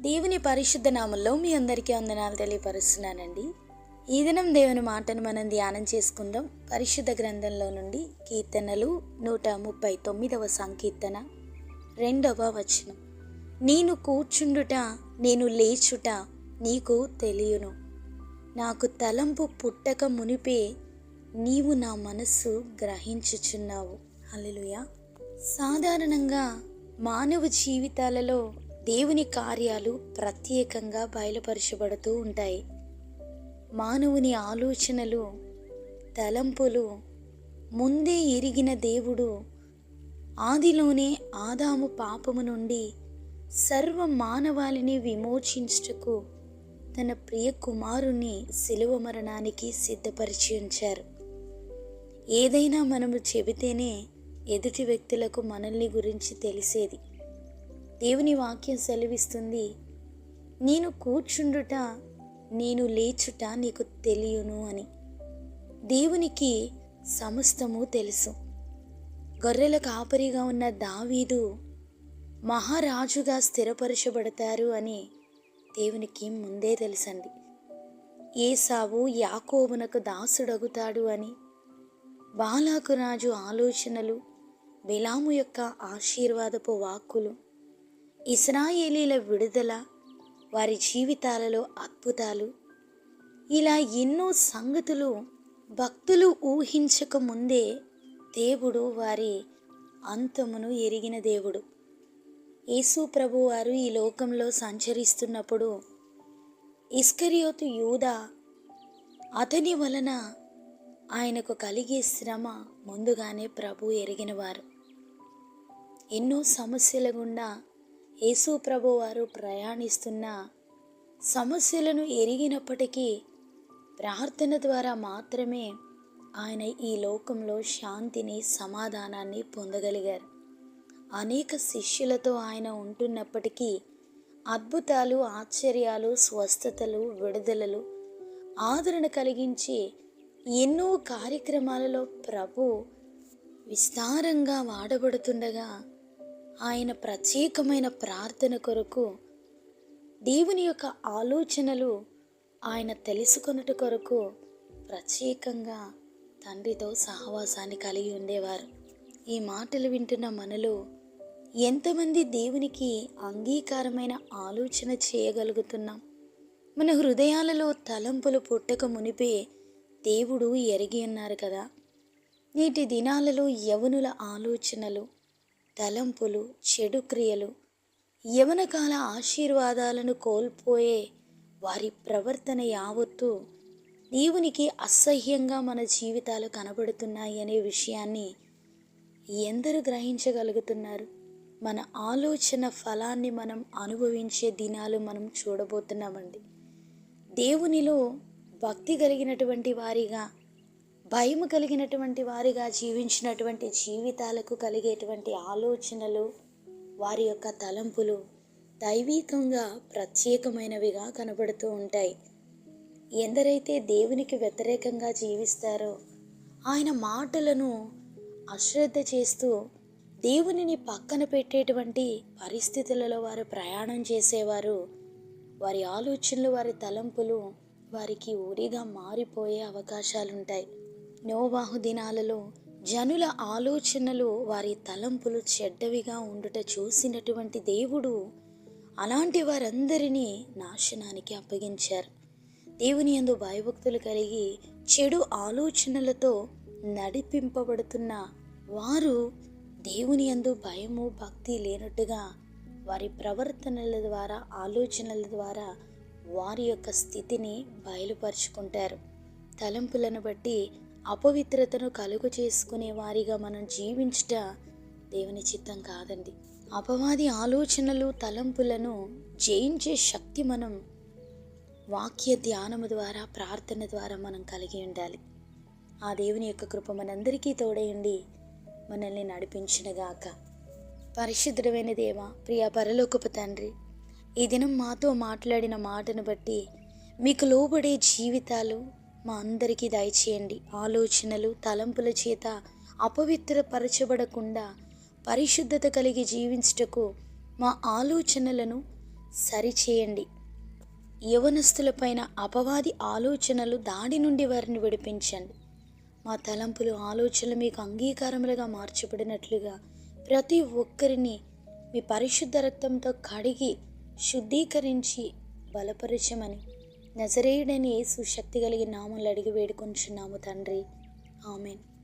దేవుని పరిశుద్ధ నామంలో మీ అందరికీ వందనాలు తెలియపరుస్తున్నానండి. ఈ దినం దేవుని మాటను మనం ధ్యానం చేసుకుందాం. పరిశుద్ధ గ్రంథంలో నుండి కీర్తనలు నూట ముప్పై తొమ్మిదవ సంకీర్తన రెండవ వచనం. నేను కూర్చుండుట నేను లేచుట నీకు తెలియను. నాకు తలంపు పుట్టక మునిపే నీవు నా మనస్సు గ్రహించుచున్నావు. హల్లెలూయా. సాధారణంగా మానవ జీవితాలలో దేవుని కార్యాలు ప్రత్యేకంగా బయలుపరచబడుతూ ఉంటాయి. మానవుని ఆలోచనలు తలంపులు ముందే ఎరిగిన దేవుడు ఆదిలోనే ఆదాము పాపము నుండి సర్వ మానవాళిని విమోచించుటకు తన ప్రియ కుమారుని శిలువ మరణానికి సిద్ధపరిచి ఉంచారు. ఏదైనా మనము చెబితేనే ఎదుటి వ్యక్తులకు మనల్ని గురించి తెలిసేది. దేవుని వాక్యం సెలవిస్తుంది నేను కూర్చుండుట నేను లేచుట నీకు తెలియను అని. దేవునికి సమస్తము తెలుసు. గొర్రెల కాపరిగా ఉన్న దావీదు మహారాజుగా స్థిరపరచబడతారు అని దేవునికి ముందే తెలుసండి. ఏసావు యాకోబునకు దాసుడగుతాడు అని. బాలాకు రాజు ఆలోచనలు బిలాము యొక్క ఆశీర్వాదపు వాక్కులు ఇస్రాయేలీల విడుదల వారి జీవితాలలో అద్భుతాలు. ఇలా ఎన్నో సంగతులు భక్తులు ఊహించక ముందే దేవుడు వారి అంతమును ఎరిగిన దేవుడు. యేసు ప్రభు వారు ఈ లోకంలో సంచరిస్తున్నప్పుడు ఇస్కరియోతు యూద అతని వలన ఆయనకు కలిగే శ్రమ ముందుగానే ప్రభు ఎరిగినవారు. ఎన్నో సమస్యల గుండా యేసు ప్రభు వారు ప్రయాణిస్తున్న సమస్యలను ఎరిగినప్పటికీ ప్రార్థన ద్వారా మాత్రమే ఆయన ఈ లోకంలో శాంతిని సమాధానాన్ని పొందగలిగారు. అనేక శిష్యులతో ఆయన ఉంటున్నప్పటికీ అద్భుతాలు ఆశ్చర్యాలు స్వస్థతలు విడుదలలు ఆదరణ కలిగించి ఎన్నో కార్యక్రమాలలో ప్రభు విస్తారంగా వాడబడుతుండగా ఆయన ప్రత్యేకమైన ప్రార్థన కొరకు దేవుని యొక్క ఆలోచనలు ఆయన తెలుసుకొనుట కొరకు ప్రత్యేకంగా తండ్రితో సహవాసాన్ని కలిగి ఉండేవారు. ఈ మాటలు వింటున్న మనలో ఎంతమంది దేవునికి అంగీకారమైన ఆలోచన చేయగలుగుతున్నాం? మన హృదయాలలో తలంపులు పుట్టక మునిపే దేవుడు ఎరిగి ఉన్నారు కదా. నేటి దినాలలో యవనుల ఆలోచనలు తలంపులు చెడు క్రియలు యవనకాల ఆశీర్వాదాలను కోల్పోయే వారి ప్రవర్తన యావత్తు దేవునికి అసహ్యంగా మన జీవితాలు కనబడుతున్నాయి అనే విషయాన్ని ఎందరు గ్రహించగలుగుతున్నారు? మన ఆలోచన ఫలాన్ని మనం అనుభవించే దినాలు మనం చూడబోతున్నామండి. దేవునిలో భక్తి కలిగినటువంటి వారిగా భయం కలిగినటువంటి వారిగా జీవించినటువంటి జీవితాలకు కలిగేటువంటి ఆలోచనలు వారి యొక్క తలంపులు దైవీకంగా ప్రత్యేకమైనవిగా కనబడుతూ ఉంటాయి. ఎందరైతే దేవునికి వ్యతిరేకంగా జీవిస్తారో ఆయన మాటలను అశ్రద్ధ చేస్తూ దేవునిని పక్కన పెట్టేటువంటి పరిస్థితులలో వారు ప్రయాణం చేసేవారు. వారి ఆలోచనలు వారి తలంపులు వారికి ఊరిగా మారిపోయే అవకాశాలుంటాయి. నోవాహు దినాలలో జనుల ఆలోచనలు వారి తలంపులు చెడ్డవిగా ఉండుట చూసినటువంటి దేవుడు అలాంటి వారందరినీ నాశనానికి అప్పగించారు. దేవుని యందు భయభక్తులు కలిగి చెడు ఆలోచనలతో నడిపింపబడుతున్న వారు దేవుని యందు భయము భక్తి లేనట్టుగా వారి ప్రవర్తనల ద్వారా ఆలోచనల ద్వారా వారి యొక్క స్థితిని బయలుపరుచుకుంటారు. తలంపులను బట్టి అపవిత్రతను కలుగు చేసుకునే వారిగా మనం జీవించుట దేవుని చిత్తం కాదండి. అపవాది ఆలోచనలు తలంపులను జయించే శక్తి మనం వాక్య ధ్యానము ద్వారా ప్రార్థన ద్వారా మనం కలిగి ఉండాలి. ఆ దేవుని యొక్క కృప మనందరికీ తోడయండి మనల్ని నడిపించినగాక పరిశుద్ధమైన దేవ ప్రియ పరలోకపు తండ్రి ఈ దినం మాతో మాట్లాడిన మాటను బట్టి మీకు లోబడే జీవితాలు మా అందరికీ దయచేయండి. ఆలోచనలు తలంపుల చేత అపవిత్రపరచబడకుండా పరిశుద్ధత కలిగి జీవించుటకు మా ఆలోచనలను సరిచేయండి. యవనస్తులపైన అపవాది ఆలోచనలు దాడి నుండి వారిని విడిపించండి. మా తలంపులు ఆలోచనలు మీకు అంగీకారములుగా మార్చబడినట్లుగా ప్రతి ఒక్కరిని మీ పరిశుద్ధ రక్తంతో కడిగి శుద్ధీకరించి బలపరచమని నజరేయుడని యేసు శక్తి కలిగి నామలు అడిగి వేడుకొంచున్నాము తండ్రి. ఆమెన్.